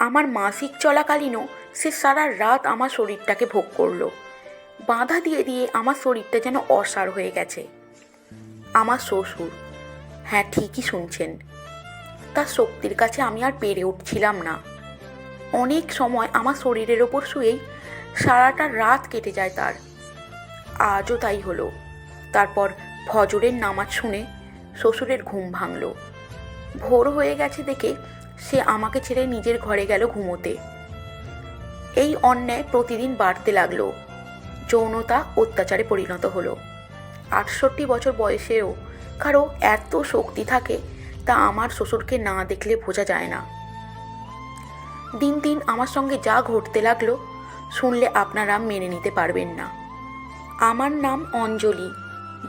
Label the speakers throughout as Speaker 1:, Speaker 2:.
Speaker 1: আমার মাসিক চলাকালীনও সে সারা রাত আমার শরীরটাকে ভোগ করল। বাধা দিয়ে দিয়ে আমার শরীরটা যেন অসার হয়ে গেছে। আমার শ্বশুর হ্যাঁ ঠিকই শুনছেন। তার শক্তির কাছে আমি আর পেরে উঠছিলাম না। অনেক সময় আমার শরীরের ওপর শুয়েই সারাটা রাত কেটে যায় তার। আজও তাই হলো। তারপর ফজরের নামাজ শুনে শ্বশুরের ঘুম ভাঙল। ভোর হয়ে গেছে দেখে সে আমাকে ছেড়ে নিজের ঘরে গেল ঘুমোতে। এই অন্যায় প্রতিদিন বাড়তে লাগল। যৌনতা অত্যাচারে পরিণত হলো। আটষট্টি বছর বয়সেও কারও এত শক্তি থাকে তা আমার শ্বশুরকে না দেখলে বোঝা যায় না। দিন দিন আমার সঙ্গে যা ঘটতে লাগল শুনলে আপনারা মেনে নিতে পারবেন না। আমার নাম অঞ্জলি,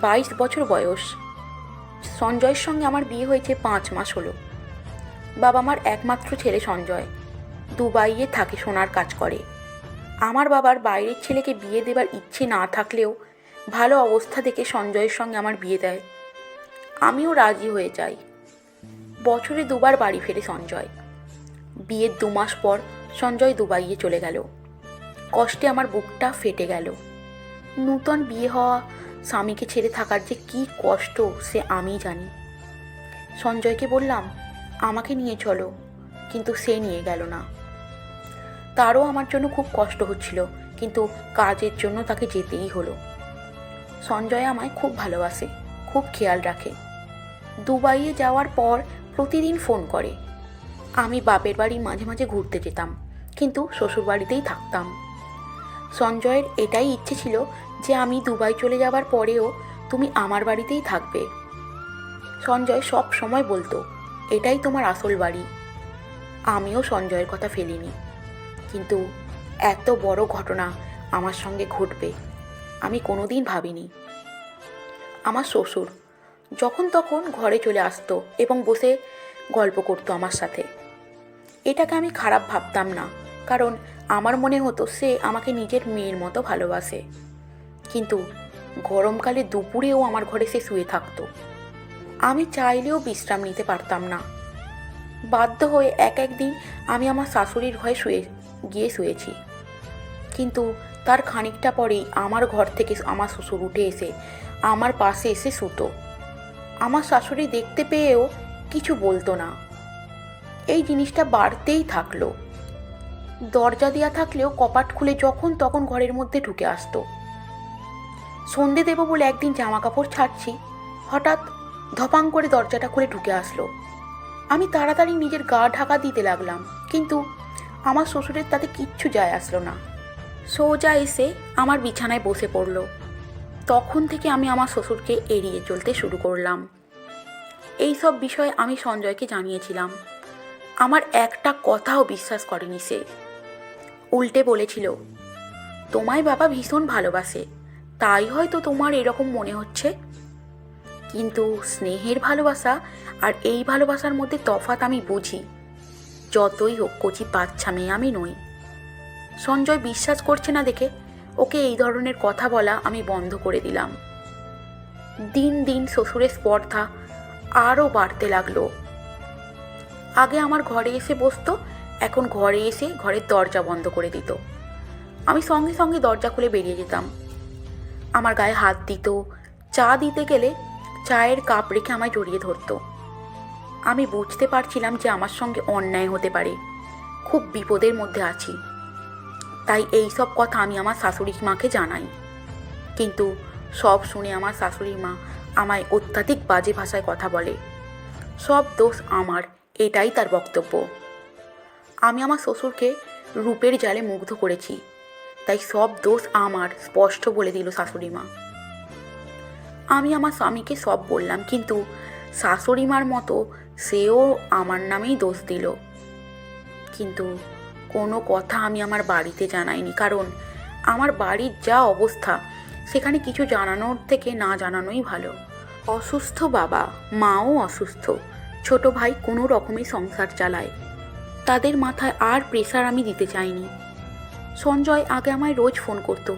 Speaker 1: বাইশ বছর বয়স। সঞ্জয়ের সঙ্গে আমার বিয়ে হয়েছে পাঁচ মাস হলো। বাবা মার একমাত্র ছেলে সঞ্জয়। দুবাইয়ে থাকে সোনার কাজ করে। আমার বাবার বাইরের ছেলেকে বিয়ে দেবার ইচ্ছে না থাকলেও ভালো অবস্থা দেখে সঞ্জয়ের সঙ্গে আমার বিয়ে দেয়। আমিও রাজি হয়ে যাই। বছরে দুবার বাড়ি ফেরে সঞ্জয়। বিয়ের দু মাস পর সঞ্জয় দুবাইয়ে চলে গেল। কষ্টে আমার বুকটা ফেটে গেল। নূতন বিয়ে হওয়া স্বামীকে ছেড়ে থাকার যে কী কষ্ট সে আমি জানি। সঞ্জয়কে বললাম আমাকে নিয়ে চলো, কিন্তু সে নিয়ে গেল না। তারও আমার জন্য খুব কষ্ট হচ্ছিল, কিন্তু কাজের জন্য তাকে যেতেই হলো। সঞ্জয় আমায় খুব ভালোবাসে, খুব খেয়াল রাখে। দুবাইয়ে যাওয়ার পর প্রতিদিন ফোন করে। আমি বাপের বাড়ি মাঝে মাঝে ঘুরতে যেতাম, কিন্তু শ্বশুর বাড়িতেই থাকতাম। সঞ্জয়ের এটাই ইচ্ছে ছিল যে আমি দুবাই চলে যাবার পরেও তুমি আমার বাড়িতেই থাকবে। সঞ্জয় সব সময় বলতো এটাই তোমার আসল বাড়ি। আমিও সঞ্জয়ের কথা ফেলিনি। কিন্তু এত বড় ঘটনা আমার সঙ্গে ঘটবে, আমি কোনোদিন ভাবিনি। আমার শ্বশুর যখন তখন ঘরে চলে আসতো এবং বসে গল্প করতো আমার সাথে। এটাকে আমি খারাপ ভাবতাম না, কারণ আমার মনে হতো সে আমাকে নিজের মেয়ের মতো ভালোবাসে। কিন্তু গরমকালে দুপুরেও আমার ঘরে সে শুয়ে থাকতো। আমি চাইলেও বিশ্রাম নিতে পারতাম না। বাধ্য হয়ে এক একদিন আমি আমার শাশুড়ির ঘরে শুয়ে, গিয়ে শুয়েছি। কিন্তু তার খানিকটা পরেই আমার ঘর থেকে আমার শ্বশুর উঠে এসে আমার পাশে এসে শুতো। আমার শাশুড়ি দেখতে পেয়েও কিছু বলতো না। এই জিনিসটা বাড়তেই থাকল। দরজা দেওয়া থাকলেও কপাট খুলে যখন তখন ঘরের মধ্যে ঢুকে আসতো। সন্ধে দেব বলে একদিন জামা কাপড় ছাড়ছি, হঠাৎ ধপাং করে দরজাটা খুলে ঢুকে আসলো। আমি তাড়াতাড়ি নিজের গা ঢাকা দিতে লাগলাম, কিন্তু আমার শ্বশুরের তাতে কিচ্ছু যায় আসলো না। সোজা এসে আমার বিছানায় বসে পড়ল। তখন থেকে আমি আমার শ্বশুরকে এড়িয়ে চলতে শুরু করলাম। এই সব বিষয়ে আমি সঞ্জয়কে জানিয়েছিলাম। আমার একটা কথাও বিশ্বাস করেনি সে। উল্টে বলেছিল, তোমায় বাবা ভীষণ ভালোবাসে, তাই হয়তো তোমার এরকম মনে হচ্ছে? কিন্তু স্নেহের ভালোবাসা আর এই ভালোবাসার মধ্যে তফাৎ আমি বুঝি। যতই হোক, কচি বাচ্চা মেয়ে আমি নই। সঞ্জয় বিশ্বাস করছে না দেখে ওকে এই ধরনের কথা বলা আমি বন্ধ করে দিলাম। দিন দিন শ্বশুরের স্পর্ধা আরও বাড়তে লাগল। আগে আমার ঘরে এসে বসতো, এখন ঘরে এসে ঘরের দরজা বন্ধ করে দিত। আমি সঙ্গে সঙ্গে দরজা খুলে বেরিয়ে যেতাম। আমার গায়ে হাত দিত, চা দিতে গেলে চায়ের কাপ রেখে আমায় জড়িয়ে ধরত। আমি বুঝতে পারছিলাম যে আমার সঙ্গে অন্যায় হতে পারে। খুব বিপদের মধ্যে আছি। তাই এই সব কথা আমি আমার শাশুড়ি মাকে জানাই। কিন্তু সব শুনে আমার শাশুড়ি মা আমায় অত্যাধিক বাজে ভাষায় কথা বলে। সব দোষ আমার, এটাই তার বক্তব্য। আমি আমার শ্বশুরকে রূপের জালে মুগ্ধ করেছি। তাই সব দোষ আমার, স্পষ্ট বলে দিল শাশুড়ি মা। আমি আমার স্বামীকে সব বললাম, কিন্তু শাশুড়ি মার মতো সেও আমার নামেই দোষ দিল। কিন্তু কোনো কথা আমি আমার বাড়িতে জানাইনি, কারণ আমার বাড়ির যা অবস্থা, সেখানে কিছু জানানোর থেকে না জানানোই ভালো। অসুস্থ বাবা, মাও অসুস্থ। ছোট ভাই কোনো রকমে সংসার চালায়। তাদের মাথায় আর প্রেশার আমি দিতে চাইনি। সঞ্জয় আগে আমায় রোজ ফোন করতো,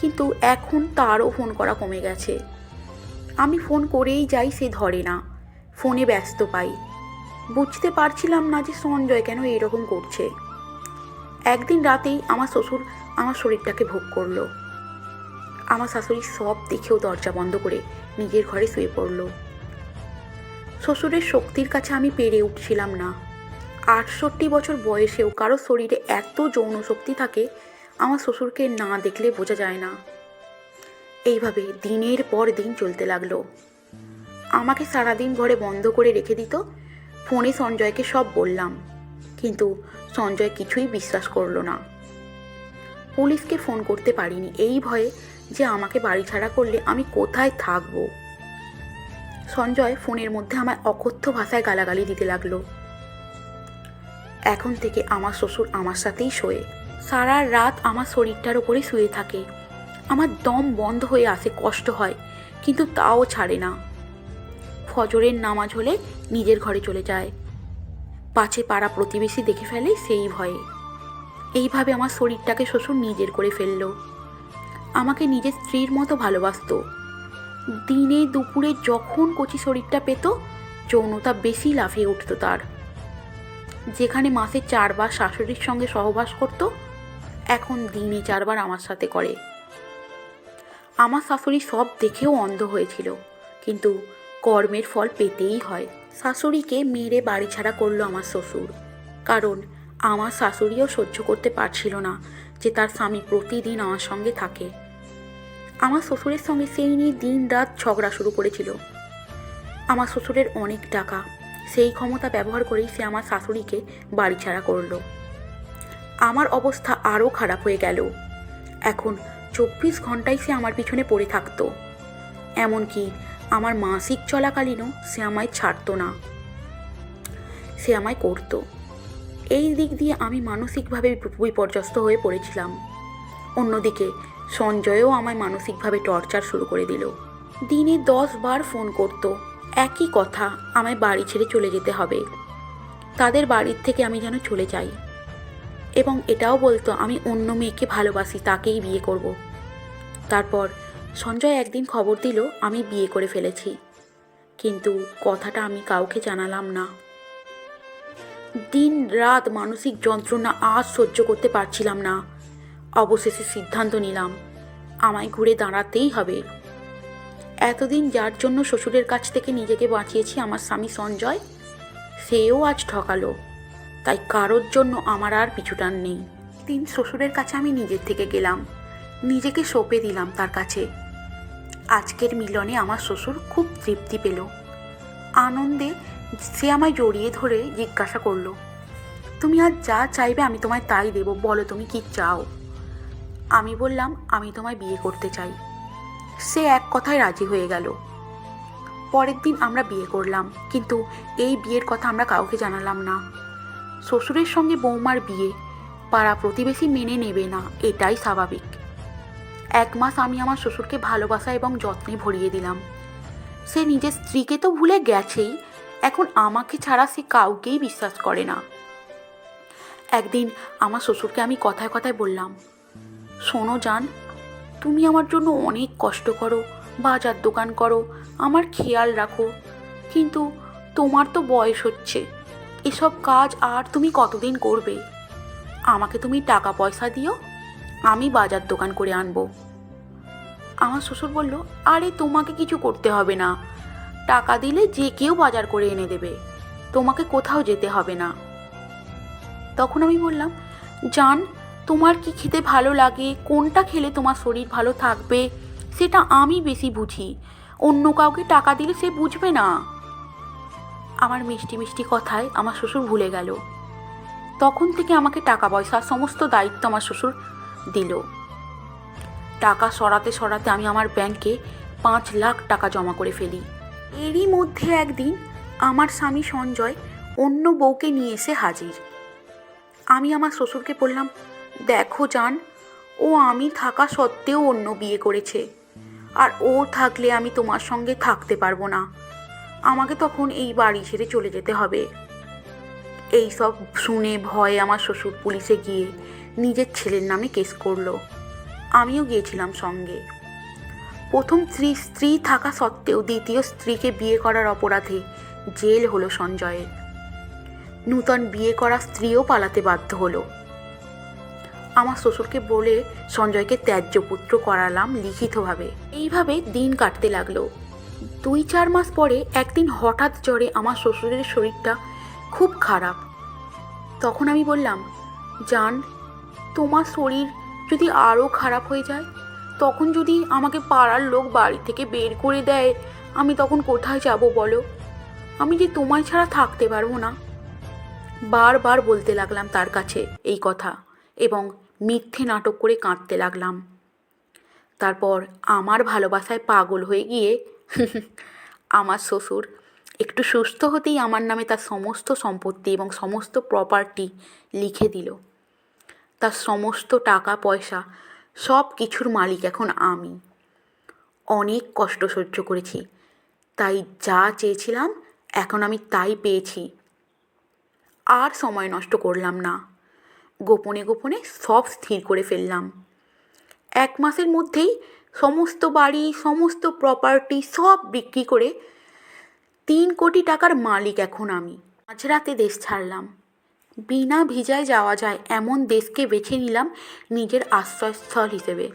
Speaker 1: কিন্তু এখন তারও ফোন করা কমে গেছে। আমি ফোন করেই যাই, সে ধরে না। ফোনে ব্যস্ত পাই। বুঝতে পারছিলাম না যে সঞ্জয় কেন এরকম করছে। একদিন রাতেই আমার শ্বশুর আমার শরীরটাকে ভোগ করল। আমার শাশুড়ি সব দেখেও দরজা বন্ধ করে নিজের ঘরে শুয়ে পড়ল। শ্বশুরের শক্তির কাছে আমি পেরে উঠছিলাম না। আটষট্টি বছর বয়সেও কারও শরীরে এত যৌন শক্তি থাকে, আমার শ্বশুরকে না দেখলে বোঝা যায় না। এইভাবে দিনের পর দিন চলতে লাগল। আমাকে সারাদিন ঘরে বন্ধ করে রেখে দিত, ফোনে সঞ্জয়কে সব বললাম, কিন্তু সঞ্জয় কিছুই বিশ্বাস করল না। পুলিশকে ফোন করতে পারিনি এই ভয়ে যে আমাকে বাড়ি ছাড়া করলে আমি কোথায় থাকব। সঞ্জয় ফোনের মধ্যে আমার অকথ্য ভাষায় গালাগালি দিতে লাগল। এখন থেকে আমার শ্বশুর আমার সাথেই শোয়ে। সারা রাত আমার শরীরটার উপরে শুয়ে থাকে। আমার দম বন্ধ হয়ে আসে, কষ্ট হয়, কিন্তু তাও ছাড়ে না। ফজরের নামাজ হলে নিজের ঘরে চলে যায়। পাছে পাড়া প্রতিবেশী দেখে ফেলে সেই ভয়ে। এইভাবে আমার শরীরটাকে শ্বশুর নিজের করে ফেলল। আমাকে নিজের স্ত্রীর মতো ভালোবাসতো। দিনে দুপুরে যখন কচি শরীরটা পেত, যৌনতা বেশি লাফিয়ে উঠত তার। যেখানে মাসে চারবার শাশুড়ির সঙ্গে সহবাস করত, এখন দিনে চারবার আমার সাথে করে। আমার শাশুড়ি সব দেখেও অন্ধ হয়েছিল। কিন্তু কর্মের ফল পেতেই হয়। শাশুড়িকে মেরে বাড়ি ছাড়া করল আমার শ্বশুর। কারণ আমার শাশুড়িও সহ্য করতে পারছিল না যে তার স্বামী প্রতিদিন আমার সঙ্গে থাকে। আমার শ্বশুরের সঙ্গে সেই নিয়ে দিন রাত ঝগড়া শুরু করেছিল। আমার শ্বশুরের অনেক টাকা, সেই ক্ষমতা ব্যবহার করেই সে আমার শাশুড়িকে বাড়ি ছাড়া করল। আমার অবস্থা আরও খারাপ হয়ে গেল। এখন চব্বিশ ঘন্টায় সে আমার পিছনে পড়ে থাকতো। এমনকি আমার মাসিক চলাকালীনও সে আমায় ছাড়তো না। সে আমায় করতো। এই দিক দিয়ে আমি মানসিকভাবে বিপর্যস্ত হয়ে পড়েছিলাম। অন্যদিকে সঞ্জয়ও আমায় মানসিকভাবে টর্চার শুরু করে দিল। দিনে দশ বার ফোন করত। একই কথা, আমায় বাড়ি ছেড়ে চলে যেতে হবে। তাদের বাড়ির থেকে আমি যেন চলে যাই। এবং এটাও বলতো, আমি অন্য মেয়েকে ভালোবাসি, তাকেই বিয়ে করব। তারপর সঞ্জয় একদিন খবর দিল, আমি বিয়ে করে ফেলেছি। কিন্তু কথাটা আমি কাউকে জানালাম না। দিন রাত মানসিক যন্ত্রণা আজ সহ্য করতে পারছিলাম না। অবশেষে সিদ্ধান্ত নিলাম, আমায় ঘুরে দাঁড়াতেই হবে। এতদিন যার জন্য শ্বশুরের কাছ থেকে নিজেকে বাঁচিয়েছি আমার স্বামী সঞ্জয়, সেও আজ ঠকালো। তাই কারোর জন্য আমার আর পিছুটান নেই। দিন শ্বশুরের কাছে আমি নিজের থেকে গেলাম। নিজেকে সঁপে দিলাম তার কাছে। আজকের মিলনে আমার শ্বশুর খুব তৃপ্তি পেল। আনন্দে সে আমায় জড়িয়ে ধরে জিজ্ঞাসা করল, তুমি আজ যা চাইবে আমি তোমায় তাই দেব, বলো তুমি কি চাও? আমি বললাম, আমি তোমায় বিয়ে করতে চাই। সে এক কথায় রাজি হয়ে গেল। পরের দিন আমরা বিয়ে করলাম, কিন্তু এই বিয়ের কথা আমরা কাউকে জানালাম না। শ্বশুরের সঙ্গে বৌমার বিয়ে। পাড়া প্রতিবেশী মেনে নেবে না, এটাই স্বাভাবিক। এক মাস আমি আমার শ্বশুরকে ভালোবাসা এবং যত্নে ভরিয়ে দিলাম। সে নিজের স্ত্রীকে তো ভুলে গেছেই, এখন আমাকে ছাড়া সে কাউকেই বিশ্বাস করে না। একদিন আমার শ্বশুরকে আমি কথায় কথায় বললাম, শোনো জান, তুমি আমার জন্য অনেক কষ্ট করো, বাজার দোকান করো, আমার খেয়াল রাখো। কিন্তু তোমার তো বয়স হচ্ছে এসব কাজ আর তুমি কতদিন করবে? আমাকে তুমি টাকা পয়সা দিও, আমি বাজার দোকান করে আনব। আমার শ্বশুর বলল, আরে, তোমাকে কিছু করতে হবে না। টাকা দিলে যে কেউ বাজার করে এনে দেবে। তোমাকে কোথাও যেতে হবে না। তখন আমি বললাম, জান, তোমার কি খেতে ভালো লাগে? কোনটা খেলে তোমার শরীর ভালো থাকবে? সেটা আমি বেশি বুঝি। অন্য কাউকে টাকা দিলে সে বুঝবে না। আমার মিষ্টি মিষ্টি কথায় আমার শ্বশুর ভুলে গেল। তখন থেকে আমাকে টাকা পয়সার সমস্ত দায়িত্ব আমার শ্বশুর দিল। টাকা সরাতে সরাতে আমি আমার ব্যাংকে পাঁচ লাখ টাকা জমা করে ফেলি। এরই মধ্যে একদিন আমার স্বামী সঞ্জয় অন্য বউকে নিয়ে এসে হাজির। আমি আমার শ্বশুরকে বললাম, দেখো জান, ও আমি থাকা সত্ত্বেও অন্য বিয়ে করেছে। আর ও থাকলে আমি তোমার সঙ্গে থাকতে পারব না। আমাকে তখন এই বাড়ি ছেড়ে চলে যেতে হবে। এই সব শুনে ভয়ে আমার শ্বশুর পুলিশে গিয়ে নিজের ছেলের নামে কেস করল। আমিও গিয়েছিলাম সঙ্গে। প্রথম স্ত্রী স্ত্রী থাকা সত্ত্বেও দ্বিতীয় স্ত্রীকে বিয়ে করার অপরাধে জেল হলো সঞ্জয়ের। নূতন বিয়ে করা স্ত্রীও পালাতে বাধ্য হলো। আমার শ্বশুরকে বলে সঞ্জয়কে ত্যায্য পুত্র করালাম লিখিতভাবে। এইভাবে দিন কাটতে লাগল। দুই চার মাস পরে একদিন হঠাৎ জ্বরে আমার শ্বশুরের শরীরটা খুব খারাপ। তখন আমি বললাম, জান, তোমার শরীর যদি আরও খারাপ হয়ে যায়, তখন যদি আমাকে পাড়ার লোক বাড়ি থেকে বের করে দেয়, আমি তখন কোথায় যাব বলো? আমি যে তোমায় ছাড়া থাকতে পারব না। বারবার বলতে লাগলাম তার কাছে এই কথা এবং মিথ্যে নাটক করে কাঁদতে লাগলাম। তারপর আমার ভালোবাসায় পাগল হয়ে গিয়ে আমার শ্বশুর একটু সুস্থ হতেই আমার নামে তার সমস্ত সম্পত্তি এবং সমস্ত প্রপার্টি লিখে দিল। তার সমস্ত টাকা, পয়সা সব কিছুর মালিক এখন আমি। অনেক কষ্ট সহ্য করেছি। তাই যা চেয়েছিলাম এখন আমি তাই পেয়েছি। আর সময় নষ্ট করলাম না। গোপনে গোপনে সব স্থির করে ফেললাম। এক মাসের মধ্যেই সমস্ত বাড়ি, সমস্ত প্রপার্টি সব বিক্রি করে তিন কোটি টাকার মালিক এখন আমি। মাঝরাতে দেশ ছাড়লাম। বিনা ভিজায় যাওয়া যায় এমন দেশকে বেছে নিলাম নিজের আশ্রয়স্থল হিসেবে।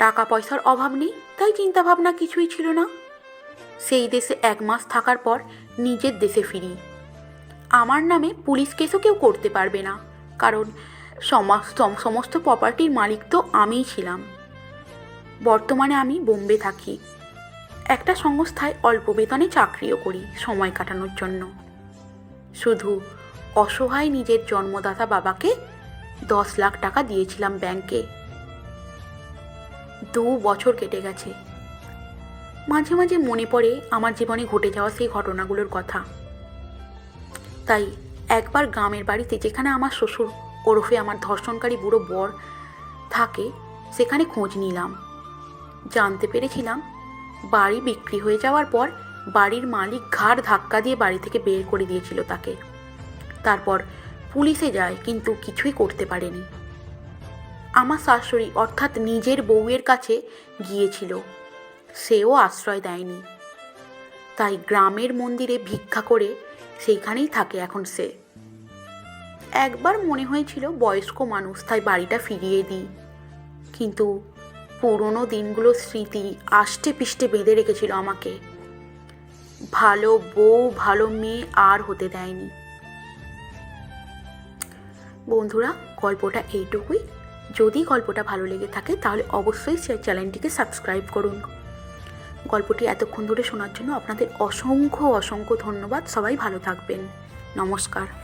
Speaker 1: টাকা পয়সার অভাব নেই, তাই চিন্তাভাবনা কিছুই ছিল না। সেই দেশে এক মাস থাকার পর নিজের দেশে ফিরি। আমার নামে পুলিশ কেসও কেউ করতে পারবে না, কারণ সমস্ত প্রপার্টির মালিক তো আমিই ছিলাম। বর্তমানে আমি বোম্বে থাকি। একটা সংস্থায় অল্প বেতনে চাকরিও করি সময় কাটানোর জন্য। শুধু অসহায় নিজের জন্মদাতা বাবাকে দশ লাখ টাকা দিয়েছিলাম ব্যাংকে। দু বছর কেটে গেছে। মাঝে মাঝে মনে পড়ে আমার জীবনে ঘটে যাওয়া সেই ঘটনাগুলোর কথা। তাই একবার গ্রামের বাড়িতে যেখানে আমার শ্বশুর ওরফে আমার ধর্ষণকারী বুড়ো বর থাকে, সেখানে খোঁজ নিলাম। জানতে পেরেছিলাম বাড়ি বিক্রি হয়ে যাওয়ার পর বাড়ির মালিক ঘাড় ধাক্কা দিয়ে বাড়ি থেকে বের করে দিয়েছিল তাকে। তারপর পুলিশে যায়, কিন্তু কিছুই করতে পারেনি। আমার শাশুড়ি অর্থাৎ নিজের বউয়ের কাছে গিয়েছিল, সেও আশ্রয় দেয়নি। তাই গ্রামের মন্দিরে ভিক্ষা করে সেইখানেই থাকে এখন সে। একবার মনে হয়েছিল বয়স্ক মানুষ, তাই বাড়িটা ফিরিয়ে দিই। কিন্তু পুরনো দিনগুলো স্মৃতি আষ্টে পিষ্টে বেঁধে রেখেছিল আমাকে। ভালো বউ, ভালো মেয়ে আর হতে দেয়নি। বন্ধুরা, গল্পটা এইটুকুই। যদি গল্পটা ভালো লেগে থাকে, তাহলে অবশ্যই চ্যানেলটিকে সাবস্ক্রাইব করুন। গল্পটি এতক্ষণ ধরে শোনার জন্য আপনাদের অসংখ্য অসংখ্য ধন্যবাদ। সবাই ভালো থাকবেন। নমস্কার।